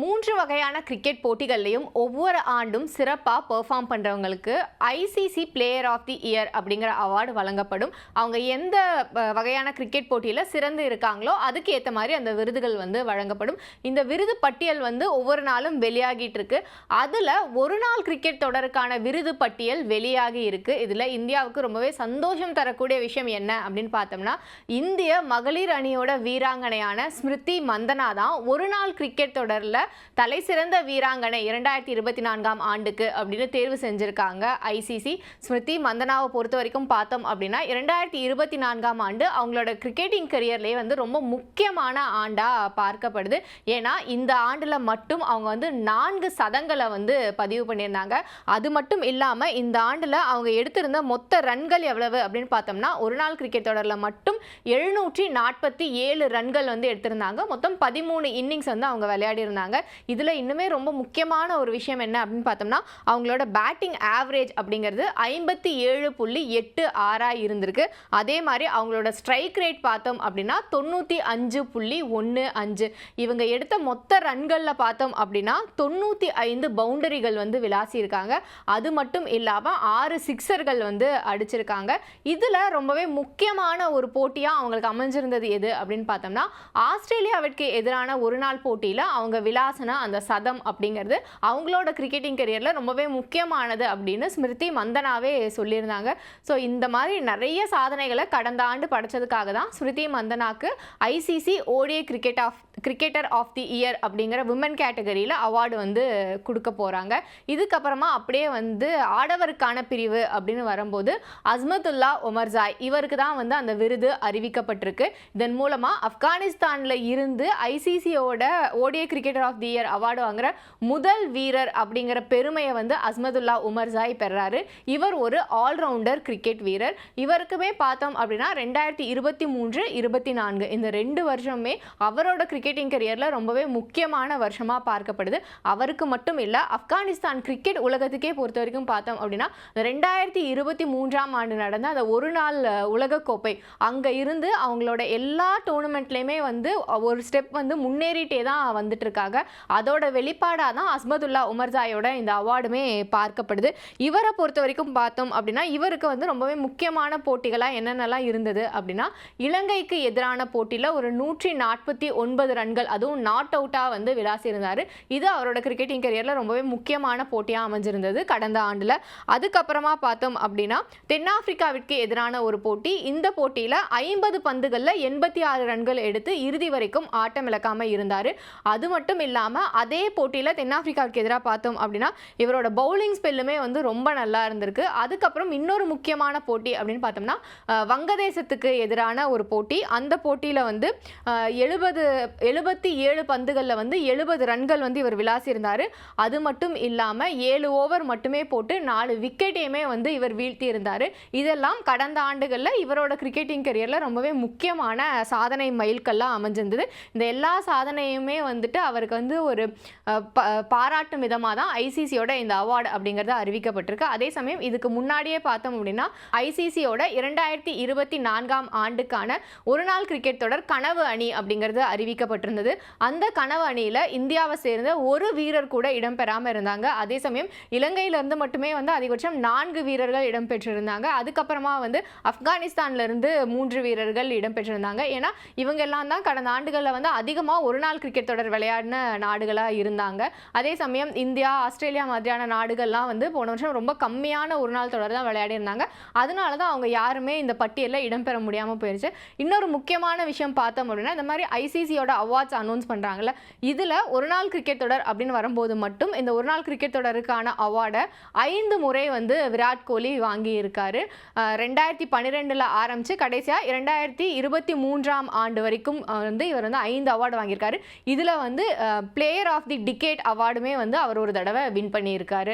மூன்று வகையான கிரிக்கெட் போட்டிகள்லையும் ஒவ்வொரு ஆண்டும் சிறப்பாக பெர்ஃபார்ம் பண்ணுறவங்களுக்கு ICC player of the year அப்படிங்கிற அவார்டு வழங்கப்படும். அவங்க எந்த வகையான கிரிக்கெட் போட்டியில் சிறந்து இருக்காங்களோ அதுக்கு ஏற்ற மாதிரி அந்த விருதுகள் வந்து வழங்கப்படும். இந்த விருது பட்டியல் வந்து ஒவ்வொரு நாளும் வெளியாகிட்டு இருக்கு. அதில் ஒரு நாள் கிரிக்கெட் தொடருக்கான விருது பட்டியல் வெளியாகி இருக்கு. இதில் இந்தியாவுக்கு ரொம்பவே சந்தோஷம் தரக்கூடிய விஷயம் என்ன அப்படின்னு பார்த்தோம்னா இந்திய மகளிர் அணியோட வீராங்கனையான ஸ்மிருதி மந்தனா தான் ஒரு நாள் கிரிக்கெட் தொடரில் தலை சிறந்த வீராங்கனை இரண்டாயிரத்தி இருபத்தி நான்காம் ஆண்டுக்கு அப்படின்னு தேர்வு செஞ்சிருக்காங்க ஐசிசி ஸ்மிருதி மந்தனாவை பொறுத்த வரைக்கும் பார்த்தோம் அப்படின்னா இரண்டாயிரத்தி இருபத்தி நான்காம் ஆண்டு அவங்களோட கிரிக்கெட்டிங் கரியர்லேயே வந்து ரொம்ப முக்கியமான ஆண்டாக பார்க்கப்படுது. ஏன்னா இந்த ஆண்டில் மட்டும் அவங்க வந்து நான்கு சதங்களை வந்து பதிவு பண்ணியிருந்தாங்க. அது மட்டும் இல்லாமல் இந்த ஆண்டில் அவங்க எடுத்திருந்த மொத்த ரன்கள் எவ்வளவு அப்படின்னு பார்த்தோம்னா ஒரு நாள் கிரிக்கெட் தொடரில் மட்டும் எழுநூற்றி நாற்பத்தி ஏழு ரன்கள் வந்து எடுத்திருந்தாங்க. மொத்தம் பதிமூணு இன்னிங்ஸ் வந்து அவங்க விளையாடி இருந்தாங்க இதில் இன்னுமே ரொம்ப முக்கியமான ஒரு விஷயம் என்ன அப்படின்னு பார்த்தோம்னா அவங்களோட பேட்டிங் ஆவரேஜ் அப்படிங்கிறது ஐம்பத்தி ஏழு புள்ளி எட்டு ஆறாக இருந்திருக்கு. அதே மாதிரி அவங்களோட ஸ்ட்ரைக் ரேட் பார்த்தோம் அப்படின்னா தொண்ணூற்றி அஞ்சு புள்ளி ஒன்று அஞ்சு. இவங்க எடுத்த மொத்த ரன்களில் பார்த்தோம் அப்படின்னா தொண்ணூற்றி ஐந்து பவுண்டரிகள் வந்து விளாசியிருக்காங்க. அது மட்டும் இல்லாமல் ஆறு சிக்ஸர்கள் வந்து அடிச்சிருக்காங்க. இதில் ரொம்பவே முக்கியமான ஒரு போட்டியாக அவங்களுக்கு அமைஞ்சிருந்தது எது அப்படின்னு பார்த்தோம்னா ஆஸ்திரேலியாவிற்கு எதிரான ஒரு நாள் போட்டியில் அவங்க விலாசனா அந்த சதம் அப்படிங்கிறது அவங்களோட கிரிக்கெட்டிங் கரியரில் ரொம்பவே முக்கியமானது அப்படின்னு ஸ்மிருதி மந்தனாவே சொல்லியிருந்தாங்க. ஸோ இந்த மாதிரி நிறைய சாதனைகளை கடந்த ஆண்டு படைச்சதுக்காக தான் Smriti மந்தனாக்கு ICC ODI cricket of cricketer of the year அப்படிங்கிற உமன் கேட்டகரியில் அவார்டு வந்து கொடுக்க போகிறாங்க இதுக்கப்புறமா அப்படியே வந்து ஆடவருக்கான பிரிவு அப்படின்னு வரும்போது அஸ்மதுல்லா ஒமர்சாய் இவருக்கு தான் வந்து அந்த விருது அறிவிக்கப்பட்டிருக்கு. இதன் மூலமாக ஆப்கானிஸ்தானில் இருந்து ஐசிசியோட ODI cricketer of the year award வாங்குற முதல் வீரர் அப்படிங்கிற பெருமையை வந்து அஸ்மதுல்லா உமர்சாய் பெறாரு. இவர் ஒரு ஆல்ரவுண்டர் கிரிக்கெட் வீரர். இவருக்குமே பார்த்தோம் அப்படின்னா ரெண்டாயிரத்தி இருபத்தி மூன்று இருபத்தி நான்கு இந்த ரெண்டு வருஷமே அவரோட கிரிக்கெட் கிரிக்கெட்டிங் கரியரில் ரொம்பவே முக்கியமான வருஷமாக பார்க்கப்படுது. அவருக்கு மட்டும் இல்லை ஆப்கானிஸ்தான் கிரிக்கெட் உலகத்துக்கே பொறுத்த வரைக்கும் பார்த்தோம் அப்படின்னா ரெண்டாயிரத்தி இருபத்தி மூன்றாம் ஆண்டு நடந்த அந்த ஒரு நாள் உலகக்கோப்பை அங்கே இருந்து அவங்களோட எல்லா டோர்னமெண்ட்லேயுமே வந்து ஒரு ஸ்டெப் வந்து முன்னேறிட்டே தான் வந்துட்டு இருக்காங்க அதோட வெளிப்பாடாக தான் அஸ்மதுல்லா உமர்ஜாயோட இந்த அவார்டுமே பார்க்கப்படுது. இவரை பொறுத்த வரைக்கும் பார்த்தோம் அப்படின்னா இவருக்கு வந்து ரொம்பவே முக்கியமான போட்டிகளாக என்னென்னலாம் இருந்தது அப்படின்னா இலங்கைக்கு எதிரான போட்டியில் ஒரு நூற்றி நாற்பத்தி ஒன்பது ரன்கள் அதுவும் நாட் அவுட்டாக வந்து விளாசியிருந்தார் இது அவரோட கிரிக்கெட்டிங் கரியரில் ரொம்பவே முக்கியமான போட்டியாக அமைஞ்சிருந்தது கடந்த ஆண்டில். அதுக்கப்புறமா பார்த்தோம் அப்படின்னா தென்னாப்பிரிக்காவிற்கு எதிரான ஒரு போட்டி. இந்த போட்டியில் ஐம்பது பந்துகளில் எண்பத்தி ஆறு ரன்கள் எடுத்து இறுதி வரைக்கும் ஆட்டம் இழக்காமல் இருந்தார். அது மட்டும் இல்லாமல் அதே போட்டியில் தென்னாப்பிரிக்காவுக்கு எதிராக பார்த்தோம் அப்படின்னா இவரோட பவுலிங் ஸ்பெல்லுமே வந்து ரொம்ப நல்லா இருந்திருக்கு. அதுக்கப்புறம் இன்னொரு முக்கியமான போட்டி அப்படின்னு பார்த்தோம்னா வங்கதேசத்துக்கு எதிரான ஒரு போட்டி. அந்த போட்டியில் வந்து எழுபது எழுபத்தி ஏழு பந்துகளில் வந்து எழுபது ரன்கள் வந்து இவர் விளாசியிருந்தார். அது மட்டும் இல்லாமல் ஏழு ஓவர் மட்டுமே போட்டு நாலு விக்கெட்டையுமே வந்து இவர் வீழ்த்தி இருந்தார் இதெல்லாம் கடந்த ஆண்டுகளில் இவரோட கிரிக்கெட்டிங் கரியரில் ரொம்பவே முக்கியமான சாதனை மைல்கல்லாம் அமைஞ்சிருந்தது. இந்த எல்லா சாதனையுமே வந்துட்டு அவருக்கு வந்து ஒரு ப- பாராட்டும் விதமாக தான் ஐசிசியோட இந்த அவார்டு அப்படிங்கிறது அறிவிக்கப்பட்டிருக்கு. அதே சமயம் இதுக்கு முன்னாடியே பார்த்தோம் அப்படின்னா ஐசிசியோட இரண்டாயிரத்தி இருபத்தி நான்காம் ஆண்டுக்கான ஒரு நாள் கிரிக்கெட் தொடர் கனவு அணி அப்படிங்கிறது அறிவிக்கப்பட்டிருந்தது அந்த கனவு அணியில் இந்தியாவை சேர்ந்த ஒரு வீரர் கூட இடம்பெறாமல் இருந்தாங்க. அதே சமயம் இலங்கையிலிருந்து மட்டுமே வந்து அதிகபட்சம் நான்கு வீரர்கள் இடம்பெற்றிருந்தாங்க. அதுக்கப்புறமா வந்து ஆப்கானிஸ்தான்லேருந்து மூன்று வீரர்கள் இடம்பெற்றிருந்தாங்க. ஏன்னா இவங்க எல்லாம் தான் கடந்த ஆண்டுகளில் வந்து அதிகமாக ஒரு நாள் கிரிக்கெட் தொடர் விளையாடின நாடுகளாக இருந்தாங்க. அதே சமயம் இந்தியா ஆஸ்திரேலியா மாதிரியான நாடுகள்லாம் வந்து போன வருஷம் ரொம்ப கம்மியான ஒரு நாள் தொடர் தான் விளையாடி இருந்தாங்க அதனால தான் அவங்க யாருமே இந்த பட்டியலில் இடம்பெற முடியாமல் போயிருச்சு. இன்னொரு முக்கியமான விஷயம் பார்த்தோம் அப்படின்னா இந்த மாதிரி ஐசிசியோட அவார்ட்ஸ் அனௌன்ஸ் பண்ணுறாங்கல்ல இதில் ஒரு நாள் கிரிக்கெட் தொடர் அப்படின்னு வரும்போது மட்டும் இந்த ஒரு நாள் கிரிக்கெட் தொடருக்கான அவார்டை ஐந்து முறை வந்து விராட் கோலி வாங்கியிருக்காரு. ரெண்டாயிரத்தி பன்னிரெண்டில் ஆரம்பித்து கடைசியாக இரண்டாயிரத்தி இருபத்தி மூன்றாம் ஆண்டு வரைக்கும் வந்து இவர் வந்து ஐந்து அவார்டு வாங்கியிருக்காரு. இதில் வந்து பிளேயர் ஆஃப் தி டிகேட் அவார்டுமே வந்து அவர் ஒரு தடவை வின் பண்ணியிருக்காரு.